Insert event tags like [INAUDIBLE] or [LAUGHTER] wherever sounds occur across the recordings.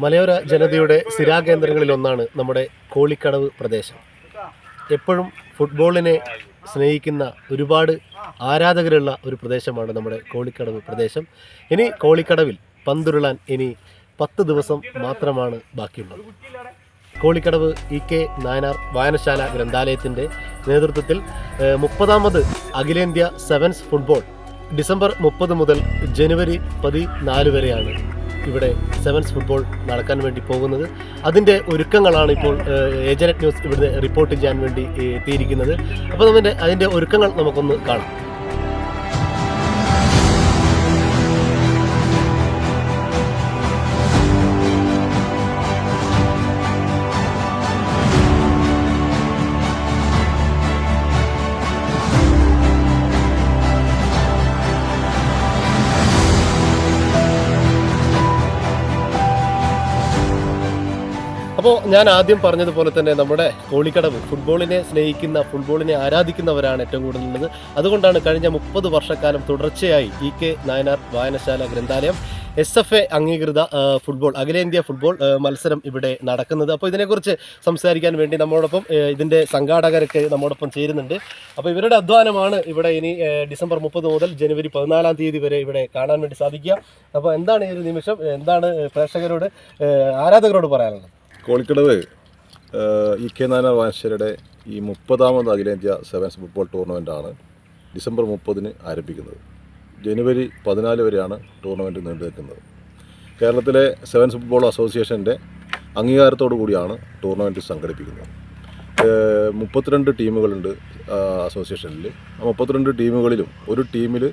മലയോര ജനതയുടെ സ്ഥിരാകേന്ദ്രങ്ങളിൽ ഒന്നാണ് നമ്മുടെ കോളിക്കടവ് പ്രദേശം. എപ്പോഴും ഫുട്ബോളിനെ സ്നേഹിക്കുന്ന ഒരുപാട് ആരാധകരുള്ള ഒരു പ്രദേശമാണ് നമ്മുടെ കോളിക്കടവ് പ്രദേശം. ഇനി കോളിക്കടവിൽ പന്തുരുളാൻ ഇനി പത്ത് ദിവസം മാത്രമാണ് ബാക്കിയുള്ളത്. കോളിക്കടവ് ഇ കെ നായനാർ വായനശാല ഗ്രന്ഥാലയത്തിന്റെ നേതൃത്വത്തിൽ മുപ്പതാമത് അഖിലേന്ത്യാ സെവൻസ് ഫുട്ബോൾ ഡിസംബർ മുപ്പത് മുതൽ ജനുവരി പതിനാല് വരെയാണ് ഇവിടെ സെവൻസ് ഫുട്ബോൾ നടക്കാൻ വേണ്ടി പോകുന്നത്. അതിന്റെ ഒരുക്കങ്ങളാണ് ഇപ്പോൾ ഏജനറ്റ് ന്യൂസ് ഇവിടെ റിപ്പോർട്ട് ചെയ്യാൻ വേണ്ടി എത്തിയിരിക്കുന്നത്. അപ്പോൾ അതിന്റെ അതിന്റെ ഒരുക്കങ്ങൾ നമുക്കൊന്ന് കാണാം. അപ്പോൾ ഞാൻ ആദ്യം പറഞ്ഞതുപോലെ തന്നെ നമ്മുടെ കോളിക്കടവ് ഫുട്ബോളിനെ സ്നേഹിക്കുന്ന ഫുട്ബോളിനെ ആരാധിക്കുന്നവരാണ് ഏറ്റവും കൂടുതലുള്ളത്. അതുകൊണ്ടാണ് കഴിഞ്ഞ മുപ്പത് വർഷക്കാലം തുടർച്ചയായി ഇ കെ നായനാർ വായനശാല ഗ്രന്ഥാലയം എസ് എഫ് എ അംഗീകൃത ഫുട്ബോൾ അഖിലേന്ത്യാ ഫുട്ബോൾ മത്സരം ഇവിടെ നടക്കുന്നത്. അപ്പോൾ ഇതിനെക്കുറിച്ച് സംസാരിക്കാൻ വേണ്ടി നമ്മോടൊപ്പം ഇതിന്റെ സംഘാടകരൊക്കെ നമ്മോടൊപ്പം ചേരുന്നുണ്ട്. അപ്പോൾ ഇവരുടെ അധ്വാനമാണ് ഇവിടെ ഇനി ഡിസംബർ മുപ്പത് മുതൽ ജനുവരി പതിനാലാം തീയതി വരെ ഇവിടെ കാണാൻ വേണ്ടി സാധിക്കുക. അപ്പോൾ എന്താണ് ഈ ഒരു നിമിഷം? എന്താണ് പ്രേക്ഷകരോട് ആരാധകരോട് പറയാനുള്ളത്? കോളിക്കടവ് ഇ കെ നായനാർ വായനശാലയുടെ ഈ മുപ്പതാമത് അഖിലേന്ത്യാ സെവൻസ് ഫുട്ബോൾ ടൂർണമെന്റാണ് ഡിസംബർ മുപ്പതിന് ആരംഭിക്കുന്നത്. ജനുവരി പതിനാല് വരെയാണ് ടൂർണമെന്റ് നീണ്ടു നിൽക്കുന്നത് കേരളത്തിലെ സെവൻസ് ഫുട്ബോൾ അസോസിയേഷന്റെ അംഗീകാരത്തോടു കൂടിയാണ് ടൂർണമെന്റ് സംഘടിപ്പിക്കുന്നത്. മുപ്പത്തിരണ്ട് ടീമുകളുണ്ട് അസോസിയേഷനിൽ. ആ മുപ്പത്തിരണ്ട് ടീമുകളിലും ഒരു ടീമിൽ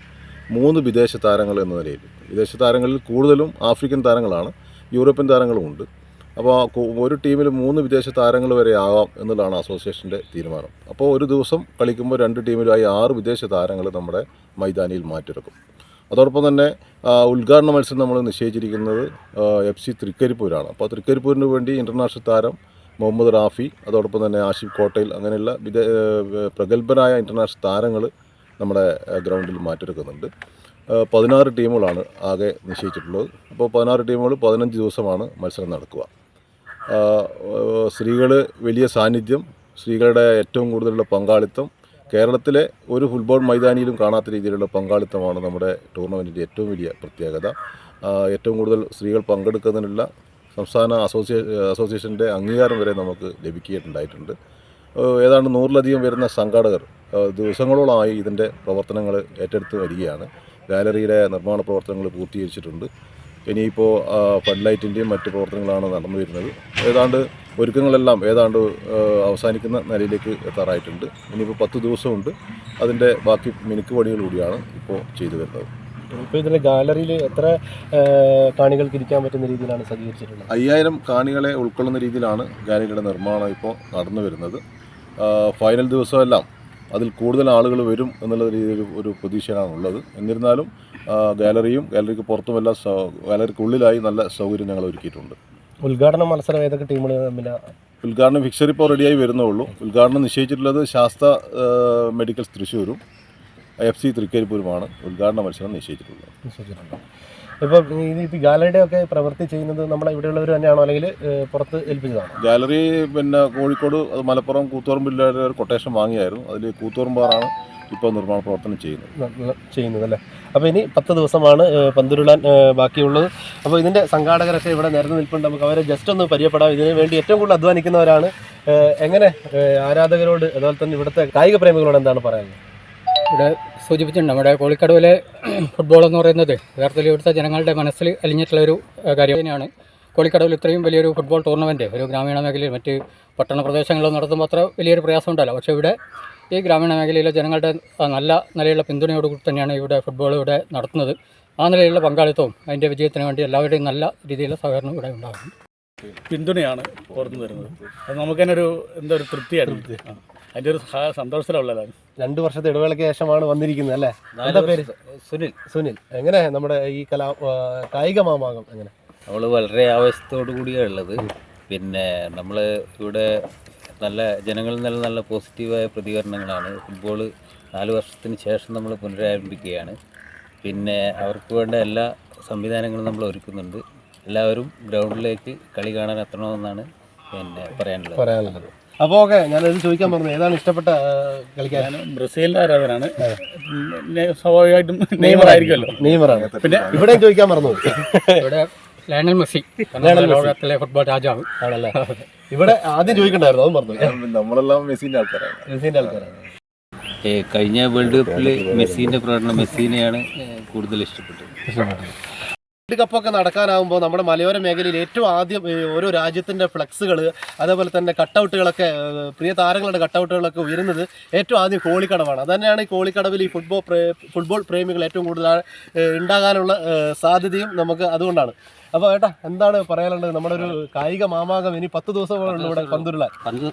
മൂന്ന് വിദേശ താരങ്ങൾ എന്ന നിലയിൽ. വിദേശ താരങ്ങളിൽ കൂടുതലും ആഫ്രിക്കൻ താരങ്ങളാണ് യൂറോപ്യൻ താരങ്ങളുമുണ്ട്. അപ്പോൾ ഒരു ടീമിൽ മൂന്ന് വിദേശ താരങ്ങൾ വരെ ആവാം എന്നുള്ളതാണ് അസോസിയേഷന്റെ തീരുമാനം. അപ്പോൾ ഒരു ദിവസം കളിക്കുമ്പോൾ രണ്ട് ടീമിലായി ആറ് വിദേശ താരങ്ങൾ നമ്മുടെ മൈതാനിയിൽ മാറ്റിറക്കും അതോടൊപ്പം തന്നെ ഉദ്ഘാടന മത്സരം നമ്മൾ നിശ്ചയിച്ചിരിക്കുന്നത് എഫ് സി തൃക്കരിപ്പൂരാണ്. അപ്പോൾ തൃക്കരിപ്പൂരിന് വേണ്ടി ഇന്റർനാഷണൽ താരം മുഹമ്മദ് റാഫി അതോടൊപ്പം തന്നെ ആഷിഫ് കോട്ടയിൽ അങ്ങനെയുള്ള വിദേ പ്രഗത്ഭരായ ഇന്റർനാഷണൽ താരങ്ങൾ നമ്മുടെ ഗ്രൗണ്ടിൽ മാറ്റിയെടുക്കുന്നുണ്ട് പതിനാറ് ടീമുകളാണ് ആകെ നിശ്ചയിച്ചിട്ടുള്ളത്. അപ്പോൾ പതിനാറ് ടീമുകൾ പതിനഞ്ച് ദിവസമാണ് മത്സരം നടക്കുക. സ്ത്രീകൾ വലിയ സാന്നിധ്യം സ്ത്രീകളുടെ ഏറ്റവും കൂടുതലുള്ള പങ്കാളിത്തം കേരളത്തിലെ ഒരു ഫുട്ബോൾ മൈതാനിയിലും കാണാത്ത രീതിയിലുള്ള പങ്കാളിത്തമാണ് നമ്മുടെ ടൂർണമെന്റിന്റെ ഏറ്റവും വലിയ പ്രത്യേകത. ഏറ്റവും കൂടുതൽ സ്ത്രീകൾ പങ്കെടുക്കുന്നതിനുള്ള സംസ്ഥാന അസോസിയേഷൻ അസോസിയേഷന്റെ അംഗീകാരം വരെ നമുക്ക് ലഭിക്കുകയുണ്ടായിട്ടുണ്ട്. ഏതാണ്ട് നൂറിലധികം വരുന്ന സംഘാടകർ ദിവസങ്ങളോളമായി ഇതിന്റെ പ്രവർത്തനങ്ങൾ ഏറ്റെടുത്ത് വരികയാണ്. ഗാലറിയുടെ നിർമ്മാണ പ്രവർത്തനങ്ങൾ പൂർത്തീകരിച്ചിട്ടുണ്ട്. ഇനിയിപ്പോൾ ഫഡ് ലൈറ്റിന്റെയും മറ്റ് പ്രവർത്തനങ്ങളാണ് നടന്നു വരുന്നത്. ഏതാണ്ട് ഒരുക്കങ്ങളെല്ലാം ഏതാണ്ട് അവസാനിക്കുന്ന നിലയിലേക്ക് എത്താറായിട്ടുണ്ട്. ഇനിയിപ്പോൾ പത്ത് ദിവസമുണ്ട്. അതിന്റെ ബാക്കി മിനുക്ക് പണികൾ കൂടിയാണ് ഇപ്പോൾ ചെയ്തു വരുന്നത്. ഇപ്പോൾ ഇതിൽ ഗാലറിയിൽ എത്ര കാണികൾക്ക് ഇരിക്കാൻ പറ്റുന്ന രീതിയിലാണ് സജ്ജീകരിച്ചിട്ടുള്ളത്? അയ്യായിരം കാണികളെ ഉൾക്കൊള്ളുന്ന രീതിയിലാണ് ഗാലറിയുടെ നിർമ്മാണം ഇപ്പോൾ നടന്നു വരുന്നത്. ഫൈനൽ ദിവസമെല്ലാം അതിൽ കൂടുതൽ ആളുകൾ വരും എന്നുള്ള രീതിയിൽ ഒരു പ്രതീക്ഷയാണ് ഉള്ളത് എന്നിരുന്നാലും ഗാലറിയും ഗാലറിക്ക് പുറത്തുമെല്ലാം ഗാലറിക്കുള്ളിലായി നല്ല സൗകര്യം ഞങ്ങൾ ഒരുക്കിയിട്ടുണ്ട്. ഉദ്ഘാടന മത്സരം ഏതൊക്കെ ടീമുകൾ തമ്മിൽ ഉദ്ഘാടനം ഫിക്സർ ഇപ്പോൾ റെഡിയായി വരുന്നേ ഉള്ളൂ ഉദ്ഘാടനം നിശ്ചയിച്ചിട്ടുള്ളത് ശാസ്ത്ര മെഡിക്കൽസ് തൃശ്ശൂരും എഫ് സി തൃക്കരിപ്പൂരുമാണ് ഉദ്ഘാടന മത്സരം നിശ്ചയിച്ചിട്ടുള്ളത്. ഇപ്പം ഇതിപ്പോൾ ഗാലറിയുടെ ഒക്കെ പ്രവൃത്തി ചെയ്യുന്നത് നമ്മളെ ഇവിടെയുള്ളവർ തന്നെയാണോ? അല്ലെങ്കിൽ പുറത്ത് ഏൽപ്പിച്ചതാണോ? ഗാലറി പിന്നെ കോഴിക്കോട് അത് മലപ്പുറം പിള്ളേരുടെ ഒരു കൊട്ടേഷൻ വാങ്ങിയായിരുന്നു. അതിൽ കൂത്തുപറമ്പാറാണ് ഇപ്പോൾ നിർമ്മാണ പ്രവർത്തനം ചെയ്യുന്നത്. ചെയ്യുന്നത് അല്ലേ അപ്പോൾ ഇനി പത്ത് ദിവസമാണ് പന്തുരുളാൻ ബാക്കിയുള്ളത്. അപ്പോൾ ഇതിന്റെ സംഘാടകരൊക്കെ ഇവിടെ നിരന്ന് നിൽപ്പുണ്ട്. നമുക്ക് അവരെ ജസ്റ്റ് ഒന്ന് പരിചയപ്പെടാം. ഇതിന് വേണ്ടി ഏറ്റവും കൂടുതൽ അധ്വാനിക്കുന്നവരാണ് എങ്ങനെ ആരാധകരോട് അതുപോലെ തന്നെ ഇവിടുത്തെ കായിക പ്രേമികളോട് എന്താണ് പറയുന്നത് ഇവിടെ സൂചിപ്പിച്ചിട്ടുണ്ട് നമ്മുടെ കോളിക്കടവിലെ [CLEARS THROAT] ഫുട്ബോൾ എന്ന് പറയുന്നത് യഥാർത്ഥത്തിൽ ഇവിടുത്തെ ജനങ്ങളുടെ മനസ്സിൽ അലിഞ്ഞിട്ടുള്ള ഒരു കാര്യം തന്നെയാണ്. കോളിക്കടവിൽ ഇത്രയും വലിയൊരു ഫുട്ബോൾ ടൂർണമെന്റ് ഒരു ഗ്രാമീണ മേഖലയിൽ മറ്റ് പട്ടണ പ്രദേശങ്ങളിൽ നടത്തുമ്പോൾ അത്ര വലിയൊരു പ്രയാസം ഉണ്ടല്ലോ പക്ഷേ ഇവിടെ ഈ ഗ്രാമീണ മേഖലയിലെ ജനങ്ങളുടെ നല്ല നിലയിലുള്ള പിന്തുണയോടുകൂടി തന്നെയാണ് ഇവിടെ ഫുട്ബോൾ ഇവിടെ നടത്തുന്നത്. ആ നിലയിലുള്ള പങ്കാളിത്തവും അതിന്റെ വിജയത്തിന് വേണ്ടി എല്ലാവരുടെയും നല്ല രീതിയിലുള്ള സഹകരണം ഇവിടെ ഉണ്ടാകും. പിന്തുണയാണ് ഓർന്നു വരുന്നത്. അത് നമുക്ക് തന്നെ ഒരു എന്താ ഒരു തൃപ്തിയാണ് അതിന്റെ ഒരു സന്തോഷത്തിലുള്ളതാണ്. രണ്ട് വർഷത്തെ ഇടവേളയ്ക്ക് ശേഷമാണ് വന്നിരിക്കുന്നത് അല്ലേ? എന്താ പേര്? സുനിൽ. സുനിൽ. എങ്ങനെ നമ്മുടെ ഈ കലാ കായിക മാമാകം എങ്ങനെ? നമ്മൾ വളരെ ആവേശത്തോടു കൂടിയാണ് ഉള്ളത്. പിന്നെ നമ്മൾ ഇവിടെ നല്ല ജനങ്ങളിൽ നിന്ന് നല്ല പോസിറ്റീവായ പ്രതികരണങ്ങളാണ്. ഫുട്ബോൾ നാല് വർഷത്തിന് ശേഷം നമ്മൾ പുനരാരംഭിക്കുകയാണ്. പിന്നെ അവർക്ക് വേണ്ട എല്ലാ സംവിധാനങ്ങളും നമ്മൾ ഒരുക്കുന്നുണ്ട്. എല്ലാവരും ഗ്രൗണ്ടിലേക്ക് കളി കാണാൻ എത്തണമെന്നാണ് പിന്നെ പറയാനുള്ളത്. പറയാനുള്ളത്. അപ്പോൾ ഓക്കെ ഞാനത് ചോദിക്കാൻ പറഞ്ഞു ഏതാണ് ഇഷ്ടപ്പെട്ട കളിക്കാൻ? കളിക്കാരൻ ഞാൻ ബ്രസീലിന്റെ ആരാധനാണ് സ്വാഭാവികമായിട്ടും നെയ്മർ ആയിരിക്കുമല്ലോ. നെയ്മറാണ്. പിന്നെ ഇവിടെ ചോദിക്കാൻ മറന്നു ഇവിടെ ലയണൽ മെസ്സി ലോകത്തിലെ ഫുട്ബോൾ രാജാവ്. ആണല്ലേ? ഇവിടെ ആദ്യം ചോദിക്കണ്ടായിരുന്നു അതും പറഞ്ഞു. നമ്മളെല്ലാം മെസ്സിന്റെ ആൾക്കാരാണ്. മെസ്സിന്റെ ആൾക്കാരാണ്. കഴിഞ്ഞ വേൾഡ് കപ്പിൽ മെസ്സിന്റെ പ്രകടനം മെസ്സിനെയാണ് കൂടുതൽ ഇഷ്ടപ്പെട്ടത്. വേൾഡ് കപ്പൊക്കെ നടക്കാനാകുമ്പോൾ നമ്മുടെ മലയോര മേഖലയിൽ ഏറ്റവും ആദ്യം ഓരോ രാജ്യത്തിന്റെ ഫ്ലെക്സുകൾ അതേപോലെ തന്നെ കട്ടൗട്ടുകളൊക്കെ പ്രിയ താരങ്ങളുടെ കട്ടൗട്ടുകളൊക്കെ ഉയരുന്നത് ഏറ്റവും ആദ്യം കോളിക്കടവാണ്. അത് തന്നെയാണ് ഈ കോളിക്കടവിൽ ഈ ഫുട്ബോൾ ഫുട്ബോൾ പ്രേമികൾ ഏറ്റവും കൂടുതൽ ഉണ്ടാകാനുള്ള സാധ്യതയും നമുക്ക് അതുകൊണ്ടാണ്. അപ്പോൾ ഏട്ടാ എന്താണ് പറയാനുള്ളത്? നമ്മുടെ ഒരു കായിക മാമാകം ഇനി പത്ത് ദിവസങ്ങളുണ്ട് ഇവിടെ പന്തുരുളാൻ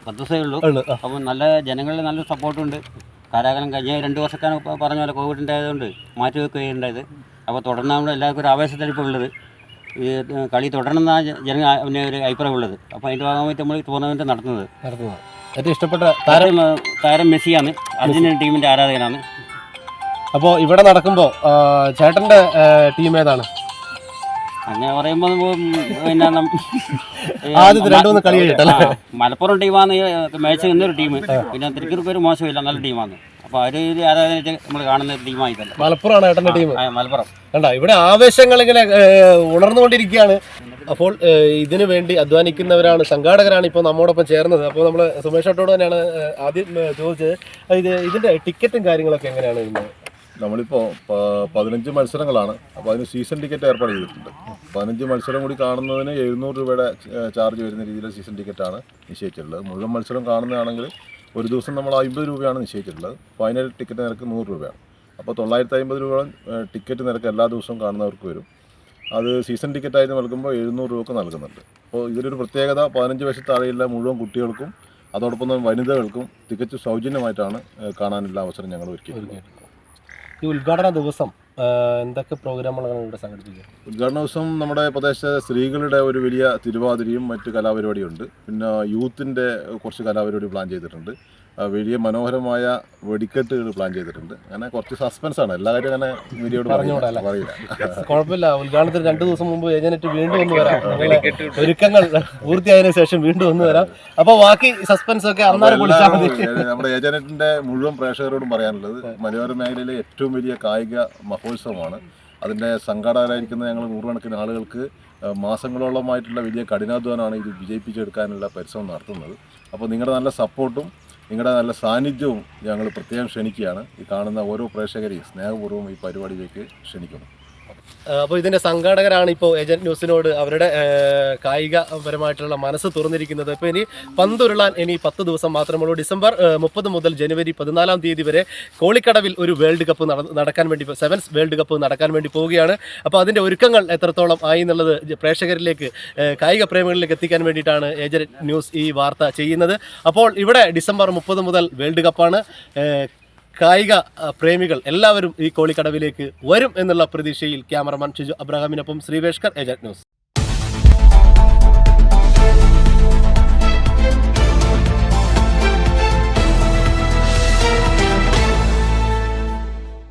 പത്ത് ദിവസമേ ഉള്ളൂ. ആ. നല്ല ജനങ്ങളിൽ നല്ല സപ്പോർട്ടുണ്ട് കാലാകാലം കഴിഞ്ഞ രണ്ട് വർഷക്കാലം പറഞ്ഞ പോലെ കോവിഡിന്റെ ആയതുകൊണ്ട് മാറ്റി വെക്കുകയുണ്ടായത് അപ്പോൾ തുടർന്ന് നമ്മൾ എല്ലാവർക്കും ഒരു ആവേശത്തിൽ ഇപ്പോൾ ഉള്ളത്. ഈ കളി തുടരണമെന്നാണ് ജന പിന്നെ ഒരു അഭിപ്രായമുള്ളത് അപ്പോൾ അതിന്റെ ഭാഗമായിട്ട് നമ്മൾ ടൂർണമെന്റ് നടത്തുന്നത്. നടത്തുന്നത്. ഏറ്റവും ഇഷ്ടപ്പെട്ട താരം? താരം മെസ്സിയാണ്. അർജന്റീന ടീമിന്റെ ആരാധകനാണ്. അപ്പോൾ ഇവിടെ നടക്കുമ്പോൾ ചേട്ടന്റെ ടീം ഏതാണ്? അങ്ങനെ പറയുമ്പോൾ പിന്നെ [LAUGHS] ആദ്യത്തെ രണ്ട് മൂന്ന് കളി? മലപ്പുറം ടീമാണ് മാച്ച് എന്നൊരു ടീം. പിന്നെ തൃശ്ശൂർക്ക് ഒരു മോശമില്ല നല്ല ടീമാണ്. അപ്പോൾ അവർ ഒരു ആരാധന നമ്മൾ കാണുന്ന ടീമായി തന്നെ മലപ്പുറമാണ് ഏട്ടന്റെ ടീം ആ, മലപ്പുറം. കണ്ട ഇവിടെ ആവേശങ്ങൾ ഇങ്ങനെ ഏഹ്, ഉണർന്നുകൊണ്ടിരിക്കുകയാണ്. അപ്പോൾ ഏഹ്, ഇതിനു വേണ്ടി അധ്വാനിക്കുന്നവരാണ് സംഘാടകരാണ് ഇപ്പോൾ നമ്മോടൊപ്പം ചേർന്നത്. അപ്പോൾ നമ്മൾ സുമേഷ് ഏട്ടനോട് തന്നെയാണ് ഏഹ്, ആദ്യം ഏഹ്, ചോദിച്ചത്. ഇത് ഇതിന്റെ ടിക്കറ്റും കാര്യങ്ങളൊക്കെ എങ്ങനെയാണ് ഇന്ന് നമ്മളിപ്പോൾ പതിനഞ്ച് മത്സരങ്ങളാണ്. അപ്പോൾ അതിന് സീസൺ ടിക്കറ്റ് ഏർപ്പാട് ചെയ്തിട്ടുണ്ട്. പതിനഞ്ച് മത്സരം കൂടി കാണുന്നതിന് എഴുന്നൂറ് രൂപയുടെ ചാർജ് വരുന്ന രീതിയിലുള്ള സീസൺ ടിക്കറ്റാണ് നിശ്ചയിച്ചിട്ടുള്ളത്. മുഴുവൻ മത്സരം കാണുന്നതാണെങ്കിൽ ഒരു ദിവസം നമ്മൾ അമ്പത് രൂപയാണ് നിശ്ചയിച്ചിട്ടുള്ളത്. ഫൈനൽ ടിക്കറ്റ് നിരക്ക് നൂറ് രൂപയാണ്. അപ്പോൾ തൊള്ളായിരത്തി അമ്പത് രൂപ ടിക്കറ്റ് നിരക്ക് എല്ലാ ദിവസവും കാണുന്നവർക്ക് വരും. അത് സീസൺ ടിക്കറ്റായിട്ട് നൽകുമ്പോൾ എഴുന്നൂറ് രൂപക്ക് നൽകുന്നുണ്ട്. അപ്പോൾ ഇതിലൊരു പ്രത്യേകത പതിനഞ്ച് വയസ്സിൽ താഴെയുള്ള മുഴുവൻ കുട്ടികൾക്കും അതോടൊപ്പം തന്നെ വനിതകൾക്കും തികച്ചും സൗജന്യമായിട്ടാണ് കാണാനുള്ള അവസരം ഞങ്ങൾ ഒരുക്കിയിട്ടുള്ളത്. ഈ ഉദ്ഘാടന ദിവസം എന്തൊക്കെ പ്രോഗ്രാമുകളാണ് ഇവിടെ സംഘടിപ്പിക്കുക? ഉദ്ഘാടന ദിവസം നമ്മുടെ പ്രദേശത്തെ സ്ത്രീകളുടെ ഒരു വലിയ തിരുവാതിരയും മറ്റു കലാപരിപാടിയുണ്ട് പിന്നെ യൂത്തിന്റെ കുറച്ച് കലാപരിപാടി പ്ലാൻ ചെയ്തിട്ടുണ്ട്. വലിയ മനോഹരമായ വെടിക്കെട്ടുകൾ പ്ലാൻ ചെയ്തിട്ടുണ്ട്. അങ്ങനെ കുറച്ച് സസ്പെൻസ് ആണ്. എല്ലാ കാര്യം അങ്ങനെ വീഡിയോട്? പറയില്ല. കുഴപ്പമില്ല. ഉദ്ഘാടനത്തിന് രണ്ടു ദിവസം മുമ്പ് ഏജനറ്റ് വീണ്ടും ഒന്ന് വരാം. ഒരുക്കങ്ങൾ പൂർത്തിയായതിനു ശേഷം വീണ്ടും ഒന്ന് വരാം. അപ്പൊ ബാക്കി സസ്പെൻസ് ഒക്കെ നമ്മുടെ ഏജനറ്റിന്റെ മുഴുവൻ പ്രേക്ഷകരോടും പറയാനുള്ളത് മലയോര മേഖലയിലെ ഏറ്റവും വലിയ കായിക മഹോത്സവമാണ്. അതിന്റെ സംഘാടകരായിരിക്കുന്ന ഞങ്ങൾ നൂറുകണക്കിന് ആളുകൾക്ക് മാസങ്ങളോളമായിട്ടുള്ള വലിയ കഠിനാധ്വാനമാണ് ഇത് വിജയിപ്പിച്ചെടുക്കാനുള്ള പരിശ്രമം നടത്തുന്നത്. അപ്പോൾ നിങ്ങളുടെ നല്ല സപ്പോർട്ടും നിങ്ങളുടെ നല്ല സാന്നിധ്യവും ഞങ്ങൾ പ്രത്യേകം ക്ഷണിക്കുകയാണ്. ഈ കാണുന്ന ഓരോ പ്രേക്ഷകരെയും സ്നേഹപൂർവം ഈ പരിപാടിയിലേക്ക് ക്ഷണിക്കുന്നു. അപ്പോൾ ഇതിന്റെ സംഘാടകരാണ് ഇപ്പോൾ ഏജന്റ് ന്യൂസിനോട് അവരുടെ കായികപരമായിട്ടുള്ള മനസ്സ് തുറന്നിരിക്കുന്നത്. ഇപ്പോൾ ഇനി പന്തുരുളാൻ ഇനി പത്ത് ദിവസം മാത്രമേ ഉള്ളൂ ഡിസംബർ മുപ്പത് മുതൽ ജനുവരി പതിനാലാം തീയതി വരെ കോളിക്കടവിൽ ഒരു വേൾഡ് കപ്പ് നടക്കാൻ വേണ്ടി സെവൻസ് വേൾഡ് കപ്പ് നടക്കാൻ വേണ്ടി പോവുകയാണ്. അപ്പോൾ അതിന്റെ ഒരുക്കങ്ങൾ എത്രത്തോളം ആയി എന്നുള്ളത് പ്രേക്ഷകരിലേക്ക് കായിക പ്രേമികളിലേക്ക് എത്തിക്കാൻ വേണ്ടിയിട്ടാണ് ഏജന്റ് ന്യൂസ് ഈ വാർത്ത ചെയ്യുന്നത്. അപ്പോൾ ഇവിടെ ഡിസംബർ മുപ്പത് മുതൽ വേൾഡ് കപ്പാണ് കായിക പ്രേമികൾ എല്ലാവരും ഈ കോളിക്കടവിലേക്ക് വരും എന്നുള്ള പ്രതീക്ഷയിൽ ക്യാമറമാൻ ഷിജു അബ്രഹാമിനൊപ്പം ശ്രീവേഷ്കർ ഏജന്റ് ന്യൂസ്.